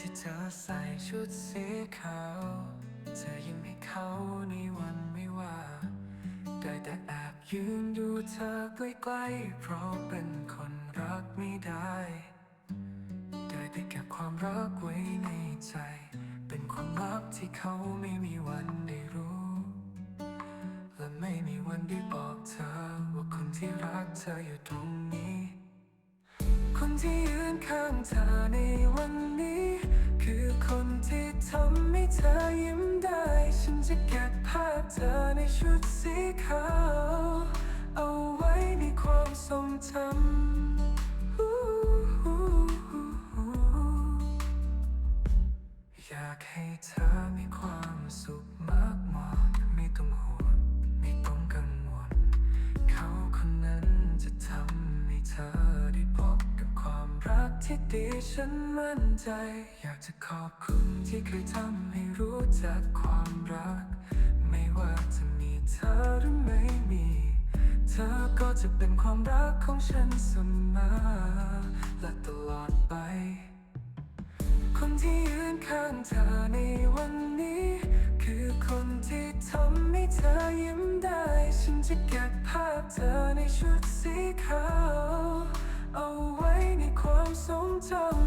ที่เธอใส่ชุดสีขาว เธอยิ้มให้เขาในวันไม่ว่าได้แต่แอบยืนดูเธอใกล้ๆ เพราะเป็นคนรักไม่ได้ได้แต่เก็บความรักไว้ในใจ เป็นความลับที่เขาไม่มีวันได้รู้ และไม่มีวันได้บอกเธอ ว่าคนที่รักเธออยู่ตรงนี้ คนที่ยืนข้างเธอในวันนี้ เธอในชุดสีขาว เอาไว้ในความทรงจำอู้หูอยากให้เธอมีความสุขมากมายไม่ต้องห่วงไม่ต้องกังวล เขาคนนั้นจะทำให้เธอได้พบกับความรักที่ดีฉันมั่นใจ อยากจะขอบคุณที่เคยทำให้รู้จักความรัก ไม่ว่าจะมีเธอหรือไม่มี เธอก็จะเป็นความรักของฉันเสมอและตลอดไป คนที่ยืนข้างเธอในวันนี้ คือคนที่ทำให้เธอยิ้มได้ ฉันจะเก็บภาพเธอในชุดสีขาว เอาไว้ในความทรงจำ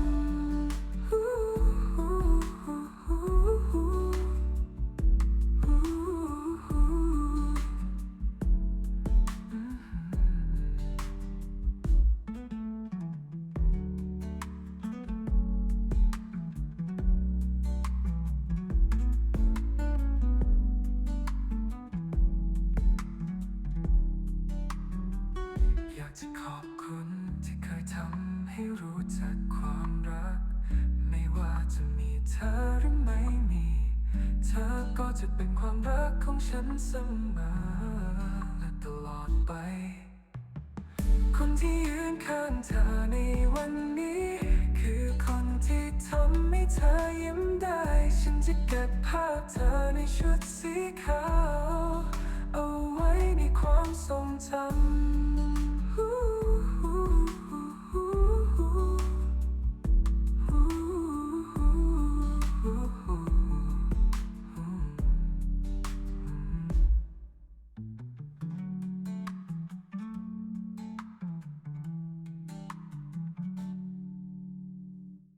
ากจะขอบคุณที่เคยทำให้รู้จักความรัก ไม่ว่าจะมีเธอหรือไม่มี เธอก็จะเป็นความรักของฉันเสมอและตลอดไป คนที่ยืนข้างเธอในวันนี้ คือคนที่ทำให้เธอยิ้มได้ ฉันจะเก็บภาพเธอในชุดสีขาว